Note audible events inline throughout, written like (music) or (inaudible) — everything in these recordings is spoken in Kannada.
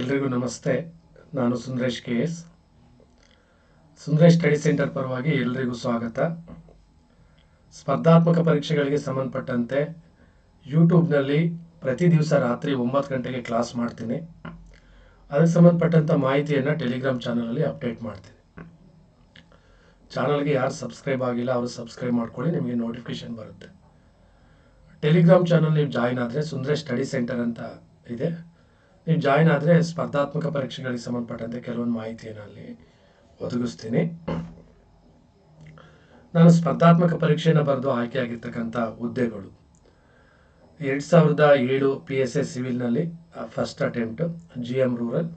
ಎಲ್ರಿಗೂ ನಮಸ್ತೆ. ನಾನು Sundaresh K S. Sundaresh study centre ಪರವಾಗಿ ಎಲ್ರಿಗೂ ಸ್ವಾಗತ. ಸ್ಪರ್ಧಾತ್ಮಕ ಪರೀಕ್ಷೆಗಳಿಗೆ ಸಂಬಂಧಪಟ್ಟಂತೆ ಯೂಟ್ಯೂಬ್ನಲ್ಲಿ ಪ್ರತಿ ದಿವಸ ರಾತ್ರಿ ಒಂಬತ್ತು ಗಂಟೆಗೆ ಕ್ಲಾಸ್ ಮಾಡ್ತೀನಿ. ಅದಕ್ಕೆ ಸಂಬಂಧಪಟ್ಟಂಥ ಮಾಹಿತಿಯನ್ನು ಟೆಲಿಗ್ರಾಮ್ ಚಾನಲಲ್ಲಿ ಅಪ್ಡೇಟ್ ಮಾಡ್ತೀನಿ. ಚಾನಲ್ಗೆ ಯಾರು ಸಬ್ಸ್ಕ್ರೈಬ್ ಆಗಿಲ್ಲ, ಅವರು ಸಬ್ಸ್ಕ್ರೈಬ್ ಮಾಡ್ಕೊಳ್ಳಿ, ನಿಮಗೆ ನೋಟಿಫಿಕೇಶನ್ ಬರುತ್ತೆ. ಟೆಲಿಗ್ರಾಮ್ ಚಾನಲ್ ನೀವು ಜಾಯಿನ್ ಆದರೆ ಸುಂದರೇಶ್ ಸ್ಟಡಿ ಸೆಂಟರ್ ಅಂತ ಇದೆ. ನೀವು ಜಾಯಿನ್ ಆದರೆ ಸ್ಪರ್ಧಾತ್ಮಕ ಪರೀಕ್ಷೆಗಳಿಗೆ ಸಂಬಂಧಪಟ್ಟಂತೆ ಕೆಲವೊಂದು ಮಾಹಿತಿಯನ್ನು ಅಲ್ಲಿ ಒದಗಿಸ್ತೀನಿ. ನಾನು ಸ್ಪರ್ಧಾತ್ಮಕ ಪರೀಕ್ಷೆಯನ್ನು ಬರೆದು ಆಯ್ಕೆಯಾಗಿರ್ತಕ್ಕಂಥ ಹುದ್ದೆಗಳು. ಎರಡು ಸಾವಿರದ ಏಳು P S S ಸಿವಿಲ್ನಲ್ಲಿ first attempt G M rural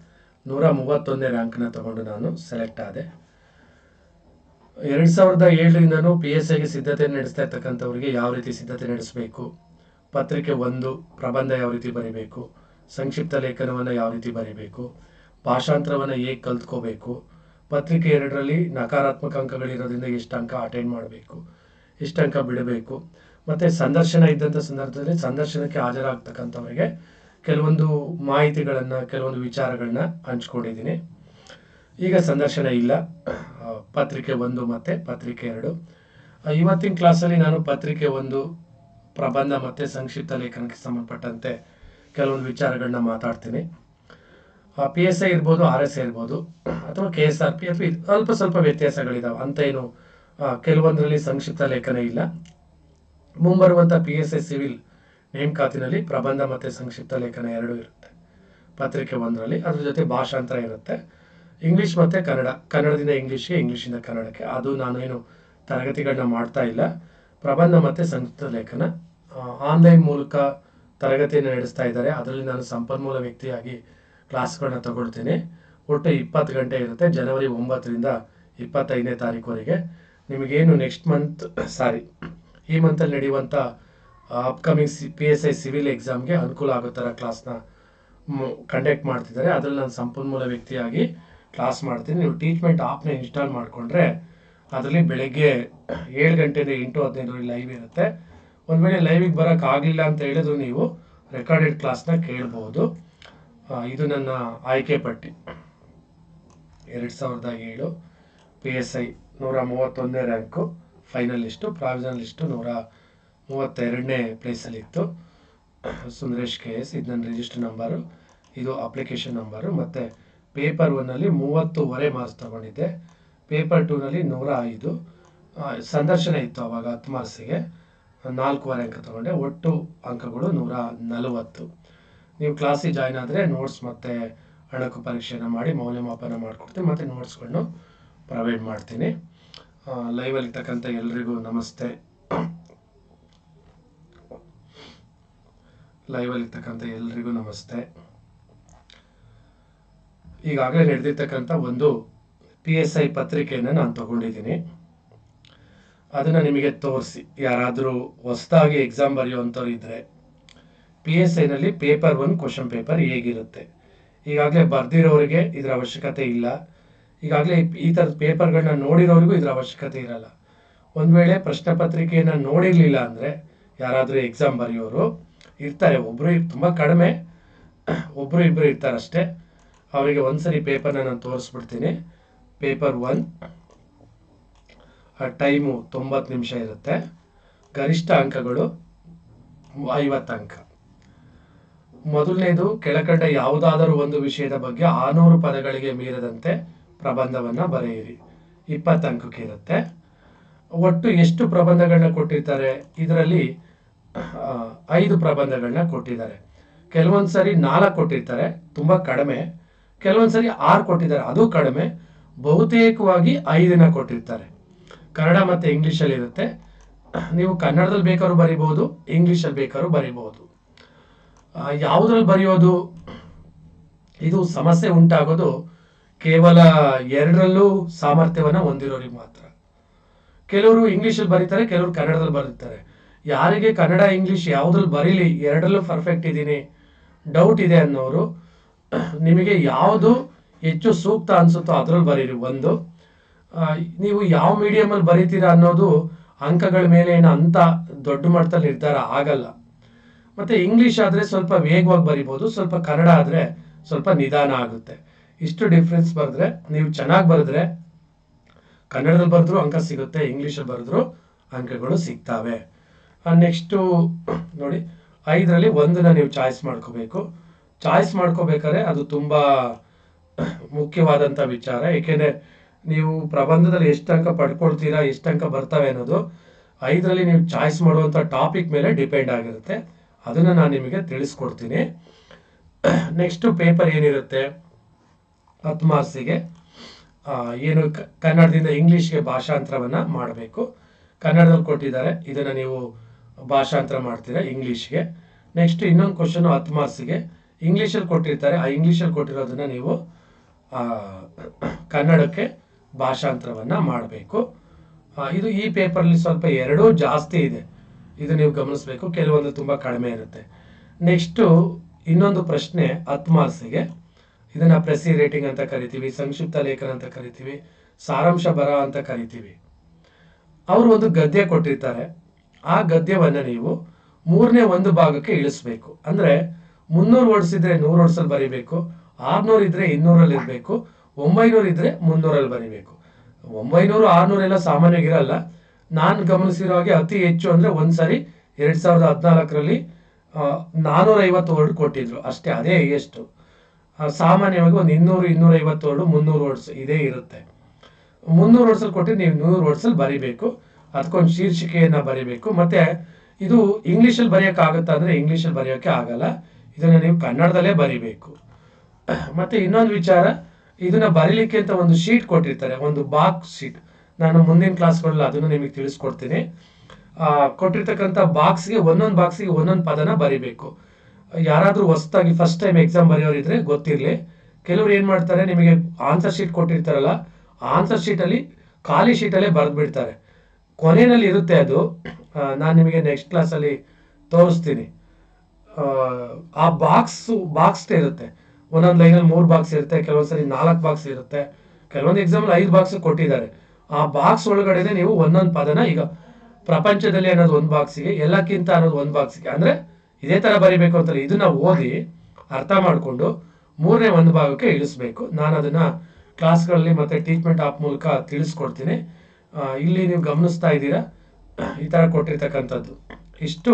ನೂರ ಮೂವತ್ತೊಂದನೇ ರ್ಯಾಂಕ್ನ ತಗೊಂಡು ನಾನು ಸೆಲೆಕ್ಟ್ ಆದೆ. ಎರಡು ಸಾವಿರದ ಏಳರಿಂದನೂ ಪಿ ಎಸ್ ಐಗೆ ಸಿದ್ಧತೆ ನಡೆಸ್ತಾ ಇರ್ತಕ್ಕಂಥವ್ರಿಗೆ ಯಾವ ರೀತಿ ಸಿದ್ಧತೆ ನಡೆಸಬೇಕು? ಪತ್ರಿಕೆ ಒಂದು, ಪ್ರಬಂಧ ಯಾವ ರೀತಿ ಬರೀಬೇಕು? ಸಂಕ್ಷಿಪ್ತ ಲೇಖನವನ್ನು ಯಾವ ರೀತಿ ಬರೀಬೇಕು? ಭಾಷಾಂತರವನ್ನು ಹೇಗೆ ಕಲ್ತ್ಕೋಬೇಕು? ಪತ್ರಿಕೆ ಎರಡರಲ್ಲಿ ನಕಾರಾತ್ಮಕ ಅಂಕಗಳಿರೋದ್ರಿಂದ ಎಷ್ಟು ಅಂಕ ಅಟೆಂಡ್ ಮಾಡಬೇಕು? ಎಷ್ಟು ಅಂಕ ಬಿಡಬೇಕು? ಮತ್ತು ಸಂದರ್ಶನ ಇದ್ದಂಥ ಸಂದರ್ಭದಲ್ಲಿ ಸಂದರ್ಶನಕ್ಕೆ ಹಾಜರಾಗ್ತಕ್ಕಂಥವರಿಗೆ ಕೆಲವೊಂದು ಮಾಹಿತಿಗಳನ್ನು, ಕೆಲವೊಂದು ವಿಚಾರಗಳನ್ನ ಹಂಚ್ಕೊಂಡಿದ್ದೀನಿ. ಈಗ ಸಂದರ್ಶನ ಇಲ್ಲ. ಪತ್ರಿಕೆ ಒಂದು ಮತ್ತು ಪತ್ರಿಕೆ ಎರಡು. ಇವತ್ತಿನ ಕ್ಲಾಸಲ್ಲಿ ನಾನು ಪತ್ರಿಕೆ ಒಂದು ಪ್ರಬಂಧ ಮತ್ತು ಸಂಕ್ಷಿಪ್ತ ಲೇಖನಕ್ಕೆ ಸಂಬಂಧಪಟ್ಟಂತೆ ಕೆಲವೊಂದು ವಿಚಾರಗಳನ್ನ ಮಾತಾಡ್ತೀನಿ. ಪಿ ಎಸ್ ಐ ಇರ್ಬೋದು ಆರ್ ಎಸ್ ಐ ಇರ್ಬೋದು, ಅಥವಾ K S R P F ಅಲ್ಪ ಸ್ವಲ್ಪ ವ್ಯತ್ಯಾಸಗಳಿದಾವೆ. ಅಂತ ಏನು ಕೆಲವೊಂದರಲ್ಲಿ ಸಂಕ್ಷಿಪ್ತ ಲೇಖನ ಇಲ್ಲ. ಮುಂಬರುವಂಥ ಪಿ ಎಸ್ ಐ ಸಿವಿಲ್ ನೇಮಕಾತಿನಲ್ಲಿ ಪ್ರಬಂಧ ಮತ್ತು ಸಂಕ್ಷಿಪ್ತ ಲೇಖನ ಎರಡೂ ಇರುತ್ತೆ. ಪತ್ರಿಕೆ ಒಂದರಲ್ಲಿ. ಅದ್ರ ಜೊತೆ ಭಾಷಾಂತರ ಇರುತ್ತೆ. ಇಂಗ್ಲೀಷ್ ಮತ್ತು ಕನ್ನಡ. ಕನ್ನಡದಿಂದ ಇಂಗ್ಲೀಷ್ಗೆ ಇಂಗ್ಲೀಷಿಂದ ಕನ್ನಡಕ್ಕೆ. ಅದು ನಾನೇನು ತರಗತಿಗಳನ್ನ ಮಾಡ್ತಾ ಇಲ್ಲ. ಪ್ರಬಂಧ ಮತ್ತು ಸಂಕ್ಷಿಪ್ತ ಲೇಖನ. ಆನ್ಲೈನ್ ಮೂಲಕ ತರಗತಿಯನ್ನು ನಡೆಸ್ತಾ ಇದ್ದಾರೆ. ಅದರಲ್ಲಿ ನಾನು ಸಂಪನ್ಮೂಲ ವ್ಯಕ್ತಿಯಾಗಿ ಕ್ಲಾಸ್ಗಳನ್ನ ತಗೊಳ್ತೀನಿ. ಒಟ್ಟು ಇಪ್ಪತ್ತು ಗಂಟೆ ಇರುತ್ತೆ. ಜನವರಿ ಒಂಬತ್ತರಿಂದ ಇಪ್ಪತ್ತೈದನೇ ತಾರೀಕುವರೆಗೆ. ನಿಮಗೇನು ನೆಕ್ಸ್ಟ್ ಮಂತ್ ಸಾರಿ ಈ ಮಂತಲ್ಲಿ ನಡೆಯುವಂಥ upcoming C P S I civil ಎಕ್ಸಾಮ್ಗೆ ಅನುಕೂಲ ಆಗೋ ಥರ ಕ್ಲಾಸ್ನ ಕಂಡಕ್ಟ್ ಮಾಡ್ತಿದ್ದಾರೆ. ಅದರಲ್ಲಿ ನಾನು ಸಂಪನ್ಮೂಲ ವ್ಯಕ್ತಿಯಾಗಿ ಕ್ಲಾಸ್ ಮಾಡ್ತೀನಿ. ನೀವು ಟೀಚ್ಮೆಂಟ್ ಆಪ್ನ ಇನ್ಸ್ಟಾಲ್ ಮಾಡಿಕೊಂಡ್ರೆ, ಅದರಲ್ಲಿ ಬೆಳಗ್ಗೆ ಏಳು ಗಂಟೆಯಿಂದ ಎಂಟು ಹದಿನೈದರಲ್ಲಿ ಲೈವ್ ಇರುತ್ತೆ. ಒಂದು ವೇಳೆ ಲೈವಿಗೆ ಬರೋಕ್ಕೆ ಆಗಲಿಲ್ಲ ಅಂತ ಹೇಳಿದ್ರು ನೀವು ರೆಕಾರ್ಡೆಡ್ ಕ್ಲಾಸ್ನ ಕೇಳ್ಬೋದು. ಇದು ನನ್ನ ಆಯ್ಕೆ ಪಟ್ಟಿ. ಎರಡು ಸಾವಿರದ ಏಳು ಪಿ ಎಸ್ ಐ ನೂರ ಮೂವತ್ತೊಂದನೇ rank final list provisional list provisional list ನೂರ ಮೂವತ್ತೆರಡನೇ ಪ್ಲೇಸಲ್ಲಿತ್ತು ಸುಂದರೇಶ್ ಕೆ ಎಸ್ ಇದು ನನ್ನ ರಿಜಿಸ್ಟರ್ ನಂಬರು ಇದು ಅಪ್ಲಿಕೇಶನ್ ನಂಬರು ಮತ್ತು ಪೇಪರ್ ಒನ್ನಲ್ಲಿ ಮೂವತ್ತೂವರೆ ಮಾರ್ಕ್ಸ್ ತೊಗೊಂಡಿದ್ದೆ. ಪೇಪರ್ ಟೂನಲ್ಲಿ ನೂರ ಐದು. ಸಂದರ್ಶನ ಇತ್ತು ಅವಾಗ ಹತ್ತು ಮಾರ್ಕ್ಸಿಗೆ ನಾಲ್ಕೂವರೆ ಅಂಕ ತಗೊಂಡೆ. ಒಟ್ಟು ಅಂಕಗಳು ನೂರ ನಲವತ್ತು. ನೀವು ಕ್ಲಾಸಿಗೆ ಜಾಯ್ನ್ ಆದರೆ ನೋಟ್ಸ್ ಮತ್ತು ಅಣಕು ಪರೀಕ್ಷೆನ ಮಾಡಿ ಮೌಲ್ಯಮಾಪನ ಮಾಡಿಕೊಡ್ತೀನಿ. ಮತ್ತು ನೋಟ್ಸ್ಗಳನ್ನು ಪ್ರೊವೈಡ್ ಮಾಡ್ತೀನಿ. ಲೈವಲ್ಲಿರ್ತಕ್ಕಂಥ ಎಲ್ರಿಗೂ ನಮಸ್ತೆ. ಲೈವಲ್ಲಿರ್ತಕ್ಕಂಥ ಎಲ್ರಿಗೂ ನಮಸ್ತೆ. ಈಗಾಗಲೇ ನಡೆದಿರ್ತಕ್ಕಂಥ ಒಂದು ಪಿ ಎಸ್ ಐ ಪತ್ರಿಕೆಯನ್ನು ನಾನು ತಗೊಂಡಿದ್ದೀನಿ. ಅದನ್ನು ನಿಮಗೆ ತೋರಿಸಿ. ಯಾರಾದರೂ ಹೊಸದಾಗಿ ಎಕ್ಸಾಮ್ ಬರೆಯುವಂಥವ್ರು ಇದ್ದರೆ ಪಿ ಎಸ್ ಐನಲ್ಲಿ ಪೇಪರ್ ಒನ್ ಕ್ವಶನ್ ಪೇಪರ್ ಹೇಗಿರುತ್ತೆ? ಈಗಾಗಲೇ ಬರೆದಿರೋರಿಗೆ ಇದರ ಅವಶ್ಯಕತೆ ಇಲ್ಲ. ಈಗಾಗಲೇ ಈ ಥರದ ಪೇಪರ್ಗಳನ್ನ ನೋಡಿರೋರಿಗೂ ಇದರ ಅವಶ್ಯಕತೆ ಇರಲ್ಲ. ಒಂದು ವೇಳೆ ಪ್ರಶ್ನೆ ಪತ್ರಿಕೆಯನ್ನು ನೋಡಿರಲಿಲ್ಲ ಅಂದರೆ ಯಾರಾದರೂ ಎಕ್ಸಾಮ್ ಬರೆಯೋರು ಇರ್ತಾರೆ. ಒಬ್ಬರು ತುಂಬ ಕಡಿಮೆ. ಒಬ್ಬರು ಇಬ್ಬರು ಇರ್ತಾರಷ್ಟೇ. ಅವರಿಗೆ ಒಂದು ಸರಿ ಪೇಪರ್ನ ನಾನು ತೋರಿಸ್ಬಿಡ್ತೀನಿ. ಪೇಪರ್ ಒನ್ ಟೈಮು ತೊಂಬತ್ತು ನಿಮಿಷ ಇರುತ್ತೆ. ಗರಿಷ್ಠ ಅಂಕಗಳು ಐವತ್ತು ಅಂಕ. ಮೊದಲನೇದು, ಕೆಳಕಂಡ ಯಾವುದಾದರೂ ಒಂದು ವಿಷಯದ ಬಗ್ಗೆ ಆನೂರು ಪದಗಳಿಗೆ ಮೀರದಂತೆ ಪ್ರಬಂಧವನ್ನು ಬರೆಯಿರಿ. ಇಪ್ಪತ್ತು ಅಂಕಕ್ಕೆ ಇರುತ್ತೆ. ಒಟ್ಟು ಎಷ್ಟು ಪ್ರಬಂಧಗಳನ್ನ ಕೊಟ್ಟಿರ್ತಾರೆ? ಇದರಲ್ಲಿ ಐದು ಪ್ರಬಂಧಗಳನ್ನ ಕೊಟ್ಟಿದ್ದಾರೆ. ಕೆಲವೊಂದು ಸರಿ ನಾಲ್ಕು ಕೊಟ್ಟಿರ್ತಾರೆ, ತುಂಬ ಕಡಿಮೆ. ಕೆಲವೊಂದು ಸರಿ ಆರು ಕೊಟ್ಟಿದ್ದಾರೆ, ಅದು ಕಡಿಮೆ. ಬಹುತೇಕವಾಗಿ ಐದನ್ನ ಕೊಟ್ಟಿರ್ತಾರೆ. ಕನ್ನಡ ಮತ್ತು ಇಂಗ್ಲೀಷಲ್ಲಿ ಇರುತ್ತೆ. ನೀವು ಕನ್ನಡದಲ್ಲಿ ಬೇಕಾದ್ರೂ ಬರಿಬೋದು ಇಂಗ್ಲೀಷಲ್ಲಿ ಬೇಕಾದ್ರೂ ಬರಿಬೋದು ಯಾವುದ್ರಲ್ಲಿ ಬರೆಯೋದು? ಇದು ಸಮಸ್ಯೆ ಉಂಟಾಗೋದು ಕೇವಲ ಎರಡರಲ್ಲೂ ಸಾಮರ್ಥ್ಯವನ್ನು ಹೊಂದಿರೋರಿಗೆ ಮಾತ್ರ. ಕೆಲವರು ಇಂಗ್ಲೀಷಲ್ಲಿ ಬರೀತಾರೆ, ಕೆಲವರು ಕನ್ನಡದಲ್ಲಿ ಬರೀತಾರೆ. ಯಾರಿಗೆ ಕನ್ನಡ, ಇಂಗ್ಲೀಷ್ ಯಾವುದ್ರಲ್ಲಿ ಬರೀಲಿ, ಎರಡರಲ್ಲೂ ಪರ್ಫೆಕ್ಟ್ ಇದ್ದೀನಿ ಡೌಟ್ ಇದೆ ಅನ್ನೋರು, ನಿಮಗೆ ಯಾವುದು ಹೆಚ್ಚು ಸೂಕ್ತ ಅನ್ಸುತ್ತೋ ಅದ್ರಲ್ಲಿ ಬರೀರಿ. ಒಂದು ನೀವು ಯಾವ ಮೀಡಿಯಮಲ್ಲಿ ಬರೀತೀರಾ ಅನ್ನೋದು ಅಂಕಗಳ ಮೇಲೆ ಏನು ಅಂತ ದೊಡ್ಡ ಮಟ್ಟದಲ್ಲಿ ನಿರ್ಧಾರ ಆಗಲ್ಲ. ಮತ್ತೆ ಇಂಗ್ಲಿಷ್ ಆದ್ರೆ ಸ್ವಲ್ಪ ವೇಗವಾಗಿ ಬರಿಬೋದು, ಸ್ವಲ್ಪ ಕನ್ನಡ ಆದ್ರೆ ಸ್ವಲ್ಪ ನಿಧಾನ ಆಗುತ್ತೆ. ಇಷ್ಟು ಡಿಫ್ರೆನ್ಸ್ ಬರೆದ್ರೆ, ನೀವು ಚೆನ್ನಾಗಿ ಬರೆದ್ರೆ, ಕನ್ನಡದಲ್ಲಿ ಬರೆದ್ರು ಅಂಕ ಸಿಗುತ್ತೆ ಇಂಗ್ಲೀಷಲ್ಲಿ ಬರೆದ್ರು ಅಂಕಗಳು ಸಿಗ್ತವೆ. ನೆಕ್ಸ್ಟು ನೋಡಿ, ಐದರಲ್ಲಿ ಒಂದನ್ನ ನೀವು ಚಾಯ್ಸ್ ಮಾಡ್ಕೋಬೇಕು. ಚಾಯ್ಸ್ ಮಾಡ್ಕೋಬೇಕಾದ್ರೆ ಅದು ತುಂಬ ಮುಖ್ಯವಾದಂಥ ವಿಚಾರ. ಏಕೆಂದರೆ ನೀವು ಪ್ರಬಂಧದಲ್ಲಿ ಎಷ್ಟು ಅಂಕ ಪಡ್ಕೊಳ್ತೀರಾ, ಎಷ್ಟು ಅಂಕ ಬರ್ತವೆ ಅನ್ನೋದು, ಐದರಲ್ಲಿ ನೀವು ಚಾಯ್ಸ್ ಮಾಡುವಂಥ ಟಾಪಿಕ್ ಮೇಲೆ ಡಿಪೆಂಡ್ ಆಗಿರುತ್ತೆ. ಅದನ್ನು ನಾನು ನಿಮಗೆ ತಿಳಿಸ್ಕೊಡ್ತೀನಿ. ನೆಕ್ಸ್ಟು ಪೇಪರ್ ಏನಿರುತ್ತೆ? ಹತ್ತು ಮಾರ್ಕ್ಸಿಗೆ ಏನು ಕನ್ನಡದಿಂದ ಇಂಗ್ಲೀಷ್ಗೆ ಭಾಷಾಂತರವನ್ನು ಮಾಡಬೇಕು. ಕನ್ನಡದಲ್ಲಿ ಕೊಟ್ಟಿದ್ದಾರೆ, ಇದನ್ನು ನೀವು ಭಾಷಾಂತರ ಮಾಡ್ತೀರಾ ಇಂಗ್ಲೀಷ್ಗೆ. ನೆಕ್ಸ್ಟ್ ಇನ್ನೊಂದು ಕ್ವಶನು ಹತ್ತು ಮಾರ್ಕ್ಸಿಗೆ ಇಂಗ್ಲೀಷಲ್ಲಿ ಕೊಟ್ಟಿರ್ತಾರೆ, ಆ ಇಂಗ್ಲೀಷಲ್ಲಿ ಕೊಟ್ಟಿರೋದನ್ನು ನೀವು ಕನ್ನಡಕ್ಕೆ ಭಾಷಾಂತರವನ್ನು ಮಾಡಬೇಕು. ಇದು ಈ ಪೇಪರಲ್ಲಿ ಸ್ವಲ್ಪ ಎರಡೂ ಜಾಸ್ತಿ ಇದೆ. ಇದು ನೀವು ಗಮನಿಸಬೇಕು, ಕೆಲವೊಂದು ತುಂಬ ಕಡಿಮೆ ಇರುತ್ತೆ. ನೆಕ್ಸ್ಟು ಇನ್ನೊಂದು ಪ್ರಶ್ನೆ ಹತ್ತು ಇದನ್ನ ಪ್ರೆಸಿ ರೇಟಿಂಗ್ ಅಂತ ಕರಿತೀವಿ, ಸಂಕ್ಷಿಪ್ತ ಲೇಖನ ಅಂತ ಕರಿತೀವಿ, ಸಾರಾಂಶ ಬರ ಅಂತ ಕರಿತೀವಿ. ಅವರು ಒಂದು ಗದ್ಯ ಕೊಟ್ಟಿರ್ತಾರೆ. ಆ ಗದ್ಯವನ್ನ ನೀವು ಮೂರನೇ ಒಂದು ಭಾಗಕ್ಕೆ ಇಳಿಸ್ಬೇಕು. ಅಂದ್ರೆ ಮುನ್ನೂರು ಓಡಿಸಿದ್ರೆ ನೂರು ವರ್ಡ್ಸಲ್ಲಿ ಬರೀಬೇಕು, ಆರ್ನೂರು ಇದ್ರೆ ಇನ್ನೂರಲ್ಲಿ ಇರಬೇಕು ಒಂಬೈನೂರು ಇದ್ರೆ ಮುನ್ನೂರಲ್ಲಿ ಬರಿಬೇಕು. ಒಂಬೈನೂರು ಆರ್ನೂರು ಎಲ್ಲ ಸಾಮಾನ್ಯವಾಗಿರಲ್ಲ. ನಾನು ಗಮನಿಸಿರೋ ಹಾಗೆ ಅತಿ ಹೆಚ್ಚು ಅಂದ್ರೆ ಒಂದ್ಸರಿ ಎರಡ್ ಸಾವಿರದ ಹದಿನಾಲ್ಕರಲ್ಲಿ ನಾನೂರ ವರ್ಡ್ ಕೊಟ್ಟಿದ್ರು. ಅಷ್ಟೇ, ಅದೇ ಎಷ್ಟು. ಸಾಮಾನ್ಯವಾಗಿ ಒಂದು ಇನ್ನೂರು, ಇನ್ನೂರೈವತ್ತು ವರ್ಡು, ಮುನ್ನೂರು ವರ್ಡ್ಸ್ ಇದೇ ಇರುತ್ತೆ. ಮುನ್ನೂರು ವರ್ಡ್ಸಲ್ಲಿ ಕೊಟ್ಟರೆ ನೀವು ನೂರು ವರ್ಡ್ಸಲ್ಲಿ ಬರಿಬೇಕು. ಅದಕ್ಕೊಂದು ಶೀರ್ಷಿಕೆಯನ್ನು ಬರಿಬೇಕು. ಮತ್ತೆ ಇದು ಇಂಗ್ಲೀಷಲ್ಲಿ ಬರೆಯೋಕ್ಕಾಗುತ್ತಾ ಅಂದರೆ ಇಂಗ್ಲೀಷಲ್ಲಿ ಬರೆಯೋಕ್ಕೆ ಆಗಲ್ಲ. ಇದನ್ನು ನೀವು ಕನ್ನಡದಲ್ಲೇ ಬರಿಬೇಕು. ಮತ್ತೆ ಇನ್ನೊಂದು ವಿಚಾರ. ಇದನ್ನ ಬರೀಲಿಕ್ಕೆ ಅಂತ ಒಂದು ಶೀಟ್ ಕೊಟ್ಟಿರ್ತಾರೆ ಒಂದು ಬಾಕ್ಸ್ ಶೀಟ್. ನಾನು ಮುಂದಿನ ಕ್ಲಾಸ್ಗಳಲ್ಲಿ ಅದನ್ನು ನಿಮಗೆ ತಿಳಿಸ್ಕೊಡ್ತೀನಿ. ಕೊಟ್ಟಿರ್ತಕ್ಕಂಥ ಬಾಕ್ಸ್ಗೆ ಒಂದೊಂದು ಬಾಕ್ಸಿಗೆ ಒಂದೊಂದು ಪದನ ಬರಿಬೇಕು. ಯಾರಾದರೂ ಹೊಸದಾಗಿ ಫಸ್ಟ್ ಟೈಮ್ ಎಕ್ಸಾಮ್ ಬರೆಯೋರಿದ್ರೆ ಗೊತ್ತಿರಲಿ. ಕೆಲವರು ಏನು ಮಾಡ್ತಾರೆ ನಿಮಗೆ ಆನ್ಸರ್ ಶೀಟ್ ಕೊಟ್ಟಿರ್ತಾರಲ್ಲ ಆನ್ಸರ್ ಶೀಟಲ್ಲಿ ಖಾಲಿ ಶೀಟಲ್ಲೇ ಬರೆದು ಬಿಡ್ತಾರೆ ಕೊನೆಯಲ್ಲಿ ಇರುತ್ತೆ ಅದು. ನಾನು ನಿಮಗೆ ನೆಕ್ಸ್ಟ್ ಕ್ಲಾಸಲ್ಲಿ ತೋರಿಸ್ತೀನಿ. ಆ, ಬಾಕ್ಸ್ ಬಾಕ್ಸ್ ಇರುತ್ತೆ. ಒಂದೊಂದು ಲೈನಲ್ಲಿ ಮೂರು ಬಾಕ್ಸ್ ಇರುತ್ತೆ, ಕೆಲವೊಂದ್ಸರಿ ನಾಲ್ಕು ಬಾಕ್ಸ್ ಇರುತ್ತೆ. ಕೆಲವೊಂದು ಎಕ್ಸಾಮ್ ಐದು ಬಾಕ್ಸ್ ಕೊಟ್ಟಿದ್ದಾರೆ. ಆ ಬಾಕ್ಸ್ ಒಳಗಡೆನೆ ನೀವು ಒಂದೊಂದು ಪದನ ಈಗ ಪ್ರಪಂಚದಲ್ಲಿ ಅನ್ನೋದು ಒಂದು ಬಾಕ್ಸಿಗೆ ಎಲ್ಲಕ್ಕಿಂತ ಅನ್ನೋದು ಒಂದು ಬಾಕ್ಸಿಗೆ ಅಂದ್ರೆ ಇದೇ ತರ ಬರಿಬೇಕು ಅಂತಾರೆ. ಇದನ್ನ ಓದಿ ಅರ್ಥ ಮಾಡಿಕೊಂಡು ಮೂರನೇ ಒಂದು ಭಾಗಕ್ಕೆ ಇಳಿಸ್ಬೇಕು. ನಾನು ಅದನ್ನ ಕ್ಲಾಸ್ಗಳಲ್ಲಿ ಮತ್ತೆ ಟ್ರೀಟ್ಮೆಂಟ್ ಆಪ್ ಮೂಲಕ ತಿಳಿಸ್ಕೊಡ್ತೀನಿ. ಇಲ್ಲಿ ನೀವು ಗಮನಿಸ್ತಾ ಇದ್ದೀರಾ? ಈ ತರ ಕೊಟ್ಟಿರ್ತಕ್ಕಂಥದ್ದು. ಇಷ್ಟು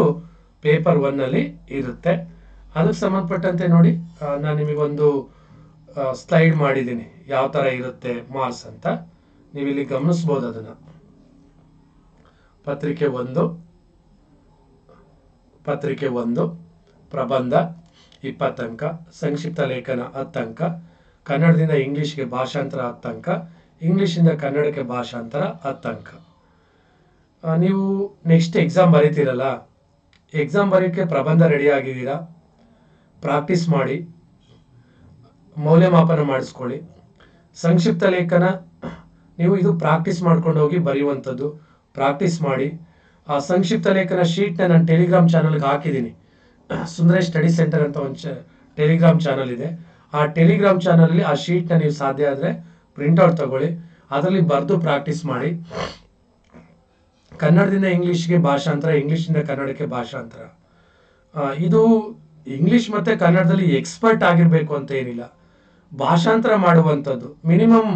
ಪೇಪರ್ ಒನ್ನಲ್ಲಿ ಇರುತ್ತೆ. ಅದಕ್ಕೆ ಸಂಬಂಧಪಟ್ಟಂತೆ ನೋಡಿ ನಾನು ನಿಮಗೊಂದು ಸ್ಲೈಡ್ ಮಾಡಿದ್ದೀನಿ. ಯಾವ ಥರ ಇರುತ್ತೆ ಮಾರ್ಸ್ ಅಂತ. ನೀವು ಇಲ್ಲಿ ಗಮನಿಸ್ಬೋದು ಅದನ್ನು. ಪತ್ರಿಕೆ ಒಂದು ಪತ್ರಿಕೆ ಒಂದು, ಪ್ರಬಂಧ, ಇಪ್ಪತ್ತಂಕ, ಸಂಕ್ಷಿಪ್ತ ಲೇಖನ ಹತ್ತಂಕ, ಕನ್ನಡದಿಂದ ಇಂಗ್ಲೀಷ್ಗೆ ಭಾಷಾಂತರ ಹತ್ತಂಕ ಇಂಗ್ಲೀಷಿಂದ ಕನ್ನಡಕ್ಕೆ ಭಾಷಾಂತರ ಹತ್ತಂಕ. ನೀವು ನೆಕ್ಸ್ಟ್ ಎಕ್ಸಾಮ್ ಬರೀತೀರಲ್ಲ. ಎಕ್ಸಾಮ್ ಬರೆಯೋಕ್ಕೆ ಪ್ರಬಂಧ ರೆಡಿ ಆಗಿದ್ದೀರಾ? ಪ್ರಾಕ್ಟೀಸ್ ಮಾಡಿ, ಮೌಲ್ಯಮಾಪನ ಮಾಡಿಸ್ಕೊಳ್ಳಿ. ಸಂಕ್ಷಿಪ್ತ ಲೇಖನ, ನೀವು ಇದು ಪ್ರಾಕ್ಟೀಸ್ ಮಾಡ್ಕೊಂಡು ಹೋಗಿ ಬರೆಯುವಂಥದ್ದು. ಪ್ರಾಕ್ಟೀಸ್ ಮಾಡಿ. ಆ ಸಂಕ್ಷಿಪ್ತ ಲೇಖನ ಶೀಟ್ನ ನಾನು ಟೆಲಿಗ್ರಾಮ್ ಚಾನಲ್ಗೆ ಹಾಕಿದ್ದೀನಿ. ಸುಂದರೇಶ್ ಸ್ಟಡಿ ಸೆಂಟರ್ ಅಂತ ಒಂದು ಟೆಲಿಗ್ರಾಮ್ ಚಾನಲ್ ಇದೆ. ಆ ಟೆಲಿಗ್ರಾಮ್ ಚಾನಲಲ್ಲಿ ಆ ಶೀಟ್ನ ನೀವು ಸಾಧ್ಯ ಆದರೆ ಪ್ರಿಂಟ್ಔಟ್ ತಗೊಳ್ಳಿ. ಅದರಲ್ಲಿ ಬರೆದು ಪ್ರಾಕ್ಟೀಸ್ ಮಾಡಿ. ಕನ್ನಡದಿಂದ ಇಂಗ್ಲೀಷ್ಗೆ ಭಾಷಾಂತರ ಇಂಗ್ಲೀಷಿಂದ ಕನ್ನಡಕ್ಕೆ ಭಾಷಾಂತರ. ಇದು ಇಂಗ್ಲಿಷ್ ಮತ್ತೆ ಕನ್ನಡದಲ್ಲಿ ಎಕ್ಸ್ಪರ್ಟ್ ಆಗಿರಬೇಕು ಅಂತ ಏನಿಲ್ಲ. ಭಾಷಾಂತರ ಮಾಡುವಂಥದ್ದು. ಮಿನಿಮಮ್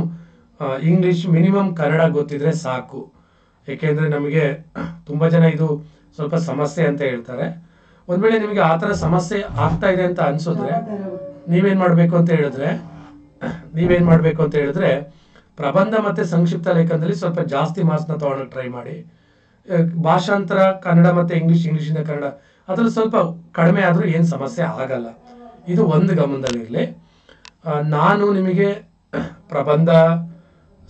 ಇಂಗ್ಲಿಷ್ ಮಿನಿಮಮ್ ಕನ್ನಡ ಗೊತ್ತಿದ್ರೆ ಸಾಕು. ಏಕೆಂದರೆ ನಮಗೆ ತುಂಬಾ ಜನ ಇದು ಸ್ವಲ್ಪ ಸಮಸ್ಯೆ ಅಂತ ಹೇಳ್ತಾರೆ. ಒಂದ್ ವೇಳೆ ನಿಮಗೆ ಆ ಥರ ಸಮಸ್ಯೆ ಆಗ್ತಾ ಇದೆ ಅಂತ ಅನ್ಸಿದ್ರೆ ನೀವೇನ್ ಮಾಡ್ಬೇಕು ಅಂತ ಹೇಳಿದ್ರೆ ನೀವೇನ್ ಮಾಡ್ಬೇಕು ಅಂತ ಹೇಳಿದ್ರೆ ಪ್ರಬಂಧ ಮತ್ತೆ ಸಂಕ್ಷಿಪ್ತ ಲೇಖನದಲ್ಲಿ ಸ್ವಲ್ಪ ಜಾಸ್ತಿ ಮಾರ್ಕ್ಸ್ನ ತೊಗೊಳಕ್ಕೆ ಟ್ರೈ ಮಾಡಿ. ಭಾಷಾಂತರ ಕನ್ನಡ ಮತ್ತೆ ಇಂಗ್ಲಿಷ್ ಇಂಗ್ಲೀಷಿಂದ ಕನ್ನಡ ಅದ್ರಲ್ಲಿ ಸ್ವಲ್ಪ ಕಡಿಮೆ ಆದ್ರೂ ಏನು ಸಮಸ್ಯೆ ಆಗಲ್ಲ. ಇದು ಒಂದು ಗಮನದಲ್ಲಿರಲಿ. ನಾನು ನಿಮಗೆ ಪ್ರಬಂಧ,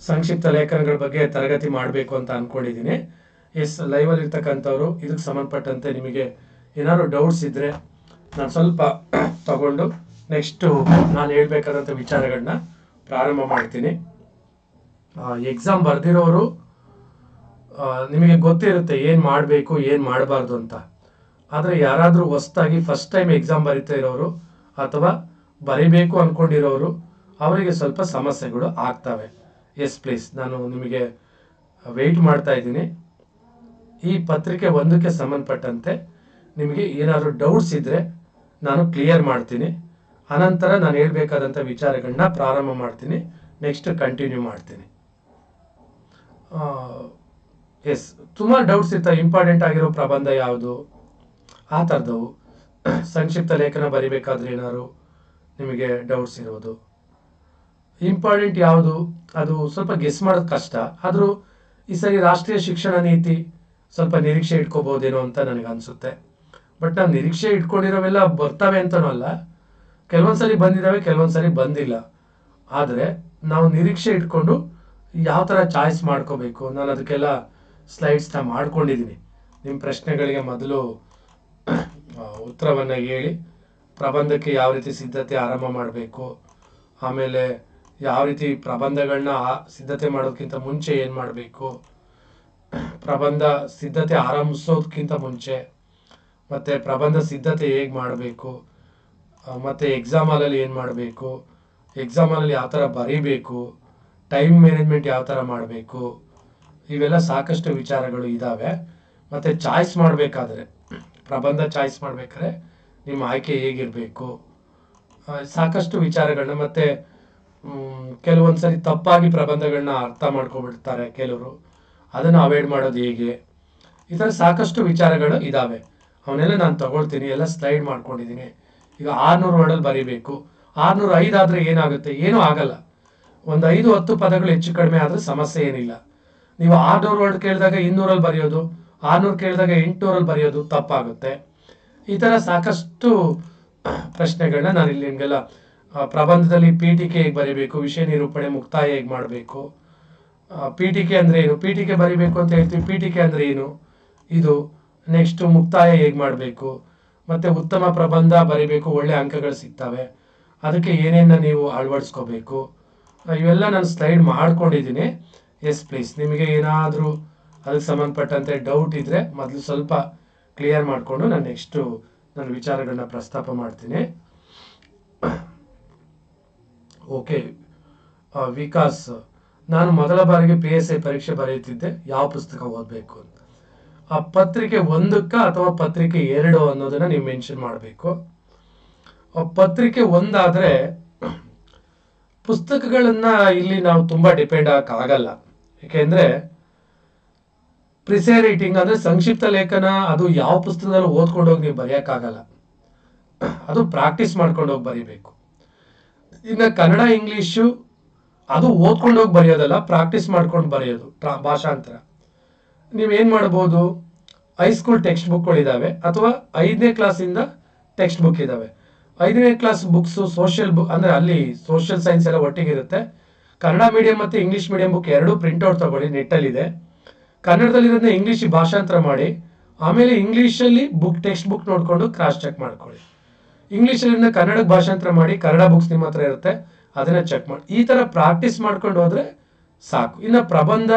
ಸಂಕ್ಷಿಪ್ತ ಲೇಖನಗಳ ಬಗ್ಗೆ ತರಗತಿ ಮಾಡಬೇಕು ಅಂತ ಅಂದ್ಕೊಂಡಿದ್ದೀನಿ ಎಸ್ ಲೈವಲ್ಲಿ ಇರ್ತಕ್ಕಂಥವ್ರು, ಇದಕ್ಕೆ ಸಂಬಂಧಪಟ್ಟಂತೆ ನಿಮಗೆ ಏನಾದ್ರು ಡೌಟ್ಸ್ ಇದ್ದರೆ ನಾನು ಸ್ವಲ್ಪ ತಗೊಂಡು ನೆಕ್ಸ್ಟು ನಾನು ಹೇಳ್ಬೇಕಾದಂಥ ವಿಚಾರಗಳನ್ನ ಪ್ರಾರಂಭ ಮಾಡ್ತೀನಿ. ಎಕ್ಸಾಮ್ ಬರೆದಿರೋರು ನಿಮಗೆ ಗೊತ್ತಿರುತ್ತೆ ಏನು ಮಾಡಬೇಕು, ಏನು ಮಾಡಬಾರ್ದು ಅಂತ. ಆದರೆ ಯಾರಾದರೂ ಹೊಸದಾಗಿ ಫಸ್ಟ್ ಟೈಮ್ ಎಕ್ಸಾಮ್ ಬರಿತಾ ಇರೋರು ಅಥವಾ ಬರಿಬೇಕು ಅಂದ್ಕೊಂಡಿರೋರು ಅವರಿಗೆ ಸ್ವಲ್ಪ ಸಮಸ್ಯೆಗಳು ಆಗ್ತವೆ. ಎಸ್ ಪ್ಲೀಸ್ ನಾನು ನಿಮಗೆ ವೆಯ್ಟ್ ಮಾಡ್ತಾ ಇದ್ದೀನಿ. ಈ ಪತ್ರಿಕೆ ಒಂದಕ್ಕೆ ಸಂಬಂಧಪಟ್ಟಂತೆ ನಿಮಗೆ ಏನಾದರೂ ಡೌಟ್ಸ್ ಇದ್ದರೆ ನಾನು ಕ್ಲಿಯರ್ ಮಾಡ್ತೀನಿ. ಅನಂತರ ನಾನು ಹೇಳಬೇಕಾದಂಥ ವಿಚಾರಗಳನ್ನ ಪ್ರಾರಂಭ ಮಾಡ್ತೀನಿ. ನೆಕ್ಸ್ಟ್ ಕಂಟಿನ್ಯೂ ಮಾಡ್ತೀನಿ. ಎಸ್ ತುಂಬ ಡೌಟ್ಸ್ ಇರ್ತಾವೆ ಇಂಪಾರ್ಟೆಂಟ್ ಆಗಿರೋ ಪ್ರಬಂಧ ಯಾವುದು? ಆ ಥರದವು ಸಂಕ್ಷಿಪ್ತ ಲೇಖನ ಬರಿಬೇಕಾದ್ರೆ ಏನಾದ್ರು ನಿಮಗೆ ಡೌಟ್ಸ್ ಇರೋದು ಇಂಪಾರ್ಟೆಂಟ್ ಯಾವುದು? ಅದು ಸ್ವಲ್ಪ ಗೆಸ್ ಮಾಡೋದು ಕಷ್ಟ. ಆದರೂ ಈ ಸರಿ ರಾಷ್ಟ್ರೀಯ ಶಿಕ್ಷಣ ನೀತಿ ಸ್ವಲ್ಪ ನಿರೀಕ್ಷೆ ಇಟ್ಕೋಬೋದೇನೋ ಅಂತ ನನಗೆ ಅನಿಸುತ್ತೆ. ಬಟ್ ನಾವು ನಿರೀಕ್ಷೆ ಇಟ್ಕೊಂಡಿರೋವೆಲ್ಲ ಬರ್ತವೆ ಅಂತನೂ ಅಲ್ಲ. ಕೆಲವೊಂದ್ಸರಿ ಬಂದಿದ್ದಾವೆ ಕೆಲವೊಂದ್ಸರಿ ಬಂದಿಲ್ಲ. ಆದರೆ ನಾವು ನಿರೀಕ್ಷೆ ಇಟ್ಕೊಂಡು ಯಾವ ಥರ ಚಾಯ್ಸ್ ಮಾಡ್ಕೋಬೇಕು? ನಾನು ಅದಕ್ಕೆಲ್ಲ ಸ್ಲೈಡ್ಸ್ನ ಮಾಡ್ಕೊಂಡಿದ್ದೀನಿ ನಿಮ್ಮ ಪ್ರಶ್ನೆಗಳಿಗೆ ಮೊದಲು ಉತ್ತರವನ್ನು ಹೇಳಿ. ಪ್ರಬಂಧಕ್ಕೆ ಯಾವ ರೀತಿ ಸಿದ್ಧತೆ ಆರಂಭ ಮಾಡಬೇಕು? ಆಮೇಲೆ ಯಾವ ರೀತಿ ಪ್ರಬಂಧಗಳನ್ನ ಸಿದ್ಧತೆ ಮಾಡೋದಕ್ಕಿಂತ ಮುಂಚೆ ಏನು ಮಾಡಬೇಕು? ಪ್ರಬಂಧ ಸಿದ್ಧತೆ ಆರಂಭಿಸೋದಕ್ಕಿಂತ ಮುಂಚೆ ಮತ್ತು ಪ್ರಬಂಧ ಸಿದ್ಧತೆ ಹೇಗೆ ಮಾಡಬೇಕು? ಮತ್ತು ಎಕ್ಸಾಮ್ ಹಾಲಲ್ಲಿ ಏನು ಮಾಡಬೇಕು? ಎಕ್ಸಾಮ್ ಹಾಲಲ್ಲಿ ಯಾವ ಥರ ಬರೀಬೇಕು? ಟೈಮ್ ಮ್ಯಾನೇಜ್ಮೆಂಟ್ ಯಾವ ಥರ ಮಾಡಬೇಕು? ಇವೆಲ್ಲ ಸಾಕಷ್ಟು ವಿಚಾರಗಳು ಇದ್ದಾವೆ ಮತ್ತು ಚಾಯ್ಸ್ ಮಾಡಬೇಕಾದ್ರೆ ಪ್ರಬಂಧ ಚಾಯ್ಸ್ ಮಾಡ್ಬೇಕಾದ್ರೆ ನಿಮ್ಮ ಆಯ್ಕೆ ಹೇಗಿರಬೇಕು? ಸಾಕಷ್ಟು ವಿಚಾರಗಳನ್ನ ಮತ್ತೆ ಕೆಲವೊಂದ್ಸರಿ ತಪ್ಪಾಗಿ ಪ್ರಬಂಧಗಳನ್ನ ಅರ್ಥ ಮಾಡ್ಕೊಬಿಡ್ತಾರೆ ಕೆಲವರು. ಅದನ್ನು ಅವಾಯ್ಡ್ ಮಾಡೋದು ಹೇಗೆ? ಈ ಥರ ಸಾಕಷ್ಟು ವಿಚಾರಗಳು ಇದ್ದಾವೆ ಅವನ್ನೆಲ್ಲ ನಾನು ತಗೊಳ್ತೀನಿ, ಎಲ್ಲ ಸ್ಲೈಡ್ ಮಾಡ್ಕೊಂಡಿದ್ದೀನಿ ಈಗ ಆರ್ನೂರು ವರ್ಡಲ್ಲಿ ಬರೀಬೇಕು. ಆರ್ನೂರು ಐದು ಆದರೆ ಏನಾಗುತ್ತೆ? ಏನೂ ಆಗಲ್ಲ. ಒಂದು ಐದು ಹತ್ತು ಪದಗಳು ಹೆಚ್ಚು ಕಡಿಮೆ ಆದರೆ ಸಮಸ್ಯೆ ಏನಿಲ್ಲ. ನೀವು ಆರ್ನೂರು ವರ್ಡ್ ಕೇಳಿದಾಗ ಇನ್ನೂರಲ್ಲಿ ಬರೆಯೋದು ಆರ್ನೂರು ಕೇಳಿದಾಗ ಎಂಟುನೂರಲ್ಲಿ ಬರೆಯೋದು ತಪ್ಪಾಗುತ್ತೆ. ಈ ಥರ ಸಾಕಷ್ಟು ಪ್ರಶ್ನೆಗಳನ್ನ ನಾನು ಇಲ್ಲಿ ನಿಮಗೆಲ್ಲ ಪ್ರಬಂಧದಲ್ಲಿ ಪ್ರಬಂಧದಲ್ಲಿ ಪೀಠಿಕೆ ಹೇಗೆ ಬರೀಬೇಕು, ವಿಷಯ ನಿರೂಪಣೆ ಮುಕ್ತಾಯ ಹೇಗೆ ಮಾಡಬೇಕು ಪೀಠಿಕೆ ಅಂದರೆ ಏನು, ಪೀಠಿಕೆ ಬರಿಬೇಕು ಅಂತ ಹೇಳ್ತೀವಿ, ಪೀಠಿಕೆ ಅಂದರೆ ಏನು, ಇದು ನೆಕ್ಸ್ಟ್ ಮುಕ್ತಾಯ ಹೇಗೆ ಮಾಡಬೇಕು, ಮತ್ತು ಉತ್ತಮ ಪ್ರಬಂಧ ಬರೀಬೇಕು, ಒಳ್ಳೆ ಅಂಕಗಳು ಸಿಗ್ತವೆ, ಅದಕ್ಕೆ ಏನೇನ ನೀವು ಅಳವಡಿಸ್ಕೋಬೇಕು ಇವೆಲ್ಲ ನಾನು ಸ್ಲೈಡ್ ಮಾಡ್ಕೊಂಡಿದ್ದೀನಿ. ಎಸ್ ಪ್ಲೀಸ್ ನಿಮಗೆ ಏನಾದರೂ ಅದಕ್ಕೆ ಸಂಬಂಧಪಟ್ಟಂತೆ ಡೌಟ್ ಇದ್ದರೆ ಮೊದಲು ಸ್ವಲ್ಪ ಕ್ಲಿಯರ್ ಮಾಡಿಕೊಂಡು ನಾನು ನೆಕ್ಸ್ಟು ನನ್ನ ವಿಚಾರಗಳನ್ನ ಪ್ರಸ್ತಾಪ ಮಾಡ್ತೀನಿ. ಓಕೆ ವಿಕಾಸ್, ನಾನು ಮೊದಲ ಬಾರಿಗೆ ಪಿ ಎಸ್ ಐ ಪರೀಕ್ಷೆ ಬರೆಯುತ್ತಿದ್ದೆ. ಯಾವ ಪುಸ್ತಕ ಓದಬೇಕು ಅಂತ. ಆ ಪತ್ರಿಕೆ ಒಂದಕ್ಕ ಅಥವಾ ಪತ್ರಿಕೆ ಎರಡು ಅನ್ನೋದನ್ನ ನೀವು ಮೆನ್ಷನ್ ಮಾಡಬೇಕು. ಪತ್ರಿಕೆ ಒಂದಾದರೆ ಪುಸ್ತಕಗಳನ್ನು ಇಲ್ಲಿ ನಾವು ತುಂಬಾ ಡಿಪೆಂಡ್ ಆಗಕ್ಕಾಗಲ್ಲ. ಯಾಕೆಂದ್ರೆ ಪ್ರಿಸೆ ರೈಟಿಂಗ್ ಅಂದ್ರೆ ಸಂಕ್ಷಿಪ್ತ ಲೇಖನ, ಅದು ಯಾವ ಪುಸ್ತಕದಲ್ಲಿ ಓದ್ಕೊಂಡು ಹೋಗಿ ನೀವು ಬರೆಯೋಕ್ಕಾಗಲ್ಲ. ಅದು ಪ್ರಾಕ್ಟೀಸ್ ಮಾಡ್ಕೊಂಡು ಹೋಗಿ ಬರಿಬೇಕು. ಇನ್ನು ಕನ್ನಡ, ಇಂಗ್ಲೀಷು, ಅದು ಓದ್ಕೊಂಡೋಗಿ ಬರೆಯೋದಲ್ಲ, ಪ್ರಾಕ್ಟೀಸ್ ಮಾಡ್ಕೊಂಡು ಬರೆಯೋದು ಟ್ರಾ ಭಾಷಾಂತರ. ನೀವೇನು ಮಾಡ್ಬೋದು? ಹೈಸ್ಕೂಲ್ ಟೆಕ್ಸ್ಟ್ ಬುಕ್ಗಳಿದ್ದಾವೆ ಅಥವಾ ಐದನೇ ಕ್ಲಾಸಿಂದ ಟೆಕ್ಸ್ಟ್ ಬುಕ್ ಇದ್ದಾವೆ ಐದನೇ ಕ್ಲಾಸ್ ಬುಕ್ಸು ಸೋಷಿಯಲ್ ಬುಕ್ ಅಂದರೆ ಅಲ್ಲಿ ಸೋಷಿಯಲ್ ಸೈನ್ಸ್ ಎಲ್ಲ ಒಟ್ಟಿಗಿರುತ್ತೆ. ಕನ್ನಡ ಮೀಡಿಯಂ ಮತ್ತು ಇಂಗ್ಲೀಷ್ ಮೀಡಿಯಂ ಬುಕ್ ಎರಡೂ ಪ್ರಿಂಟ್ಔಟ್ ತಗೊಳ್ಳಿ, ನೆಟ್ಟಲ್ಲಿದೆ. ಕನ್ನಡದಲ್ಲಿರೋದನ್ನ ಇಂಗ್ಲೀಷ್ ಭಾಷಾಂತರ ಮಾಡಿ, ಆಮೇಲೆ ಇಂಗ್ಲೀಷಲ್ಲಿ ಬುಕ್ ಟೆಕ್ಸ್ಟ್ ಬುಕ್ ನೋಡಿಕೊಂಡು ಕ್ರಾಸ್ ಚೆಕ್ ಮಾಡ್ಕೊಳ್ಳಿ. ಇಂಗ್ಲೀಷಲ್ಲಿಂದ ಕನ್ನಡಕ್ಕೆ ಭಾಷಾಂತರ ಮಾಡಿ, ಕನ್ನಡ ಬುಕ್ಸ್ ನಿಮ್ಮ ಹತ್ರ ಇರುತ್ತೆ, ಅದನ್ನ ಚೆಕ್ ಮಾಡಿ, ಈ ಥರ ಪ್ರಾಕ್ಟೀಸ್ ಮಾಡ್ಕೊಂಡು ಹೋದ್ರೆ ಸಾಕು. ಇನ್ನು ಪ್ರಬಂಧ,